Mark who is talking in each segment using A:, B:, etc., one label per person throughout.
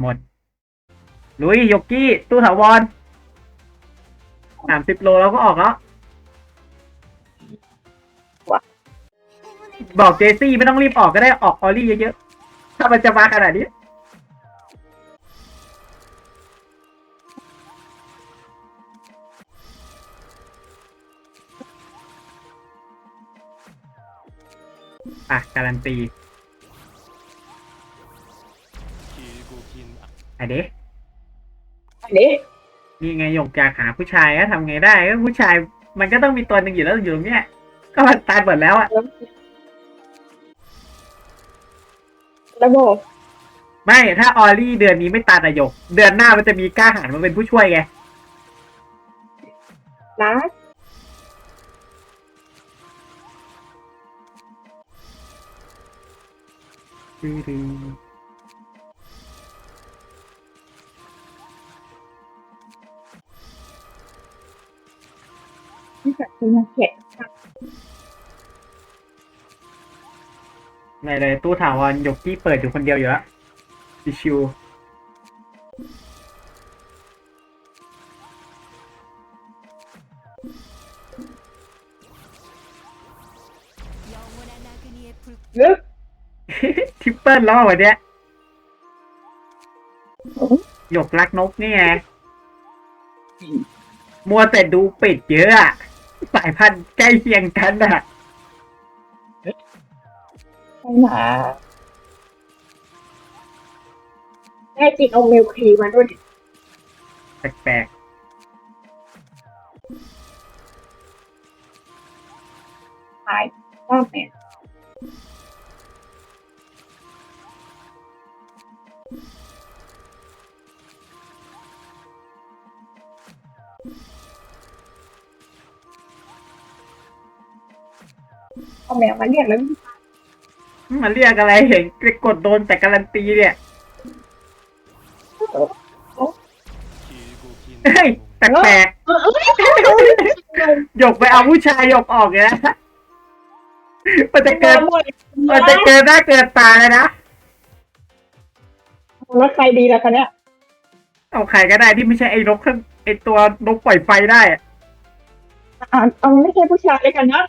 A: หมด ลุยยกกี้ ตู้ถาวรสามสิบโลเราก็ออกแล้ว บอกเจซี่ไม่ต้องรีบออกก็ได้ออกออลลี่เยอะๆ ถ้ามันจะมาขนาดนี้ อะ การันตี ไอเด็ก
B: อันนี้
A: นี่ไงหยกจากหาผู้ชายก็ทำไงได้ก็ผู้ชาย มันก็ต้องมีตัวหนึ่งอยู่แล้วอยู่ตรงเนี้ยก็มันตายหมดแล้วอะ
B: ระบบ
A: ไม่ถ้าออลลี่เดือนนี้ไม่ตายแต่หยก เดือนหน้ามันจะมีกล้าหาญมาเป็นผู้ช่วยไง
B: รักนี่แบบ คือมาเขียน
A: ไม่เลยตู้ถาวรหยกที่เปิดอยู่คนเดียวอยู่แล้วชิว
B: ลึก
A: ๆทิปเปิลล้อวันเนี้ยหยกรักนกนี่ไงมัวแต่ดูเป็ดเยอะอะ สายพันธุ์ใกล้เคียงกันอะ
B: ใช่หนาแม่จริงเอาเมลครีมาด้วย
A: แปลก
B: ขายว่าแม่ เอาแมวมาเรียกแล้ว
A: ๆมันเรียกอะไรเห็นกดโดนแต่การันตีเนี่ยเฮ้ยแปลก
B: เออเออ
A: ๆหยกไปเอาผู้ชายหยกออกเลยนะมันจะเกินมันจะเกินหน้าเกินตาเลยนะ
B: แล้วใครดีล่ะคะเนี่ย
A: เอาใครก็ได้ที่ไม่ใช่ไอ้นกข้างไอ้ตัวนกปล่อยไฟได้อะ
B: อ่าเอาไม่ใช่ผู้ชายเลยกันนะ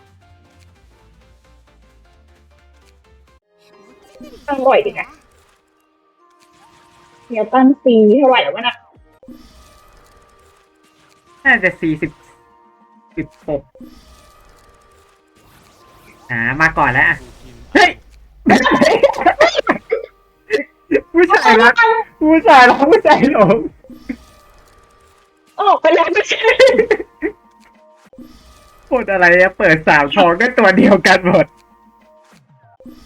B: อร่อยดีนะเดี๋ยวตั้งสีเท่าไหร่แล้ววะน่ะ
A: น่าจะสี่สิบสิบหกอ่ามาก่อนแล้วอะเฮ้ย ผู้ชายรักผู้ชายรักผู้ชายหลง
B: ออกไปแล้วไม่ใช่
A: พูดอะไรอะเปิดสามทองได้ตัวเดียวกันหมด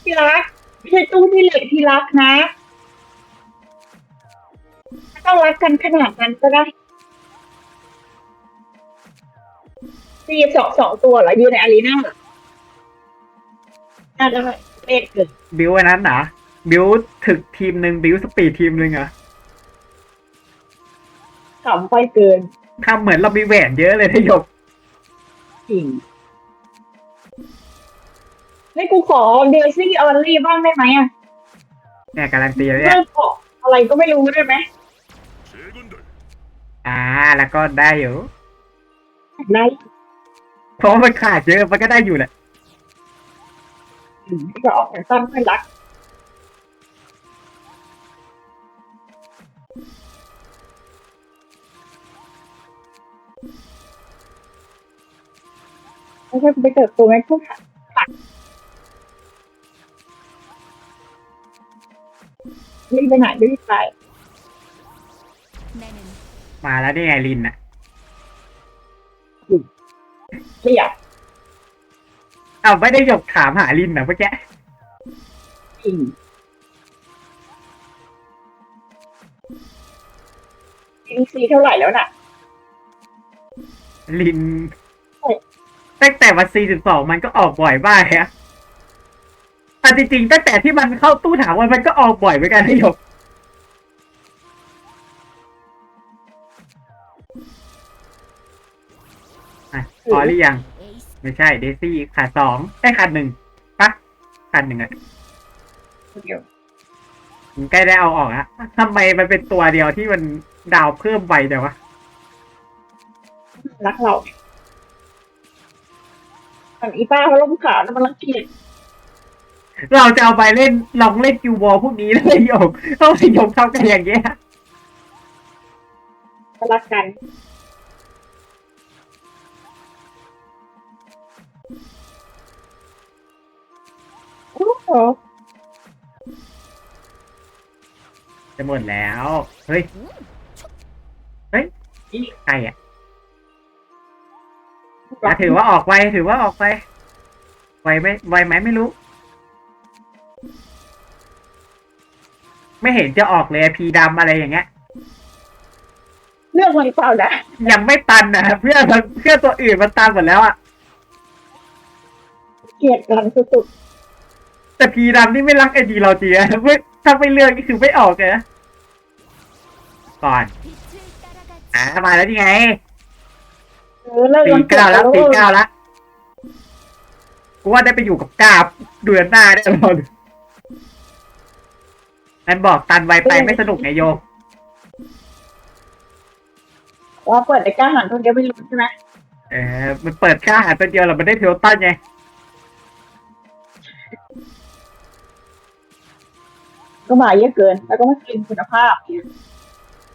B: ที่รัก ไม่ใช่ตู้ที่เหล็กที่รักนะไม่ต้องรักกันขนาดนั้นก็ได้ตีสองสองตัวเหรออยู่ในอารีนาเหรอน่าได้เอ็ดเกิน
A: บิวอันนั้นเหรอบิวถึกทีมหนึ่งบิวสปีดทีมหนึ่งเหรอะ
B: ขำไปเกิน
A: ทำเหมือนเรามีแหวนเยอะเลยนะหยก
B: จริง ให้กูขอเดซี่ออลลี่บ้างได้ไหมอะ
A: เนี่ยการันตีเลย
B: เรื่
A: เนี่ย
B: องของอะไรก็ไม่รู้ได้ไหม
A: อ่า แล้วก็ได้อยู่
B: ได้
A: เพราะว่ามันขาดเยอะมันก็ได้อยู่แหละ
B: จะออกจากตั้งให้รักไม่ใช่ไปเติบโตในพวกผักรี ไปไหนรีบไป
A: มาแล้วนี่ไงลินอะ
B: ไม่อยาก
A: อ้าวไม่ได้หยกถามหาลินนะเมื่อกี้
B: กินอินซีเท่าไหร่แล้วน่ะ
A: ลิน
B: โอ้ย
A: ตั้งแต่วันซีสิบสองมันก็ออกบ่อยมากฮะ แต่จริงๆตั้งแต่ที่มันเข้าตู้ถามว่ามันก็ออกบ่อยเหมือนกันนะหยกอะพอหรือยัง ไม่ใช่เดซี่ขาดสองไอ้ยขาดหนึ่งปะขาดหนึ่งอะ
B: เดี๋ยว
A: ใกล้ได้เอาออกอะทำไมมันเป็นตัวเดียวที่มันดาวเพิ่มไปแต่วะ
B: รักเราอันอีป้าเขาลงขาวแล้วมันรังเกียจ
A: เราจะเอาไปเล่นลองเล่นกิวบอลพวกนี้เลยโยกต้องไปยกเท่ากันอย่างเงี้ย
B: เขารักกัน โอ้โห
A: จะหมดแล้ว เฮ้ย เฮ้ยใครอะอะถือว่าออกไปถือว่าออกไป ไวไหมไวไหมไม่รู้ ไม่เห็นจะออกเลยพีดำอะไรอย่างเงี้ย
B: เลือกมันเปล่านะ
A: ยังไม่ตันนะเพื่อนมันเพื่อนตัวอื่นมันตันหมดแล้วอะ
B: เกลียดกันสุด
A: แต่พีดำนี่ไม่รักไอดีเราจริงอะไม่ถ้าไม่เลือกก็คือไม่ออกเลยนะก่อน อ่ามาแล้วนี่ไง
B: ๆเออเลิก
A: สี่
B: มันเกลีย
A: เก้า
B: ด
A: แล้ว
B: กัน
A: สี่เก้าแล้วกูว่าได้ไปอยู่กับกาบเดือนหน้าแน่นอน นั่นบอกตันไวไปไม่สนุกไงโยม
B: ว่าเปิดไอ้กล้าหันคนเดียวไม่รู้ใช่ไหม
A: เออมันเปิดค่าหาตัวเดียวเราไม่ได้เทลตันไง
B: ก็มาเยอะเกิน แล้วก็ไม่กินคุณภาพ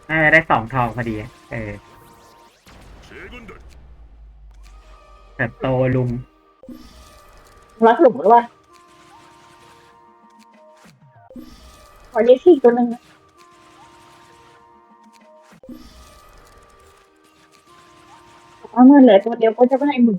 A: น่าจะได้สองทองพอดี เออ เติบโตลุง
B: รักหลุมหรือว่า ขอเยซี่ตัวหนึ่งนะเอาเงินเหลือตัวเดียวก็จะไม่ให้มึง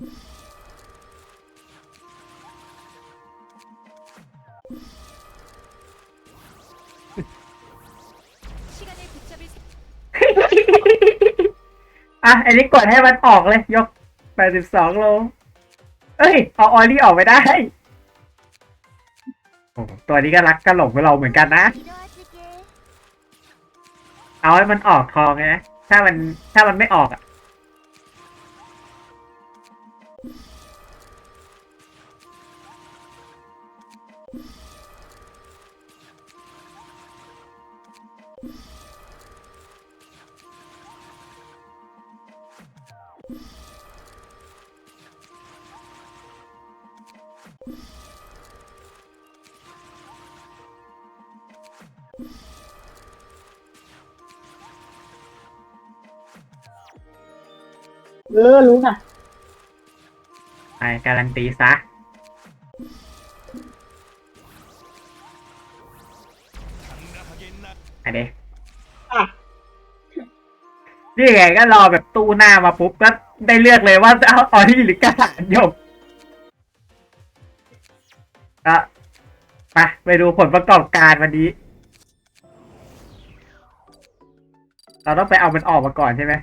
A: อะอันนี้กดให้มันออกเลย ยกแปดสิบสองโล เอ้ย เอาออลลี่ออกไปได้ ตัวนี้ก็รักก็หลงกับเราเหมือนกันนะ เอาให้มันออกทองไงนะถ้ามันถ้ามันไม่ออกอะ
B: เออรู้น่ะ
A: ไปการันตีซะอันนี้
B: อะ
A: นี่ไงก็รอแบบตู้หน้ามาปุ๊บก็ได้เลือกเลยว่าจะเอาออรี่หรือกระหานยมก็ไปไปดูผลประกอบการวันนี้ เราต้องไปเอามันออกมาก่อนใช่ไหม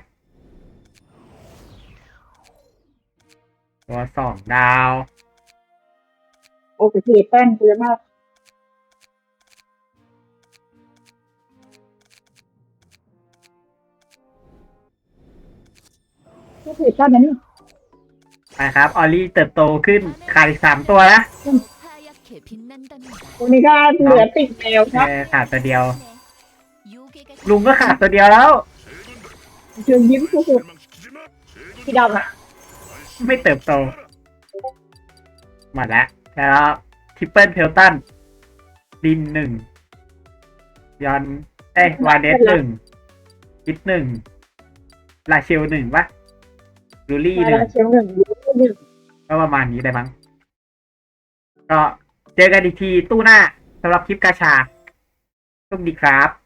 A: ตัวสองดาว
B: โอ้โหเทแป้งเยอะมากก็ถือแป้งนั้นนี่
A: นะครับ ออลลี่เติบโตขึ้นขาดอีกสามตัวนะ
B: ตัวนี้ก็เหลือติดแมวครับ
A: เออขาดตัวเดียวลุงก็ขาดตัวเดียวแล้ว
B: เชิญยิ้มสุดๆพี่ดำอะ
A: ไม่เติบโตหมดแล้วแล้วทิปเปิลเพลตันดินหนึ่งยอน เอ้ยวาเดสหนึ่งคิดหนึ่งลาเชลหนึ่งปะลูลี่
B: มา
A: หนึ่ง
B: แล้วเชียงหนึ่งยิ้มหนึ่ง
A: ก็ประมาณนี้ได้มั้งก็เจอกันอีกทีตู้หน้าสำหรับคลิปกาชาโชคดีครับ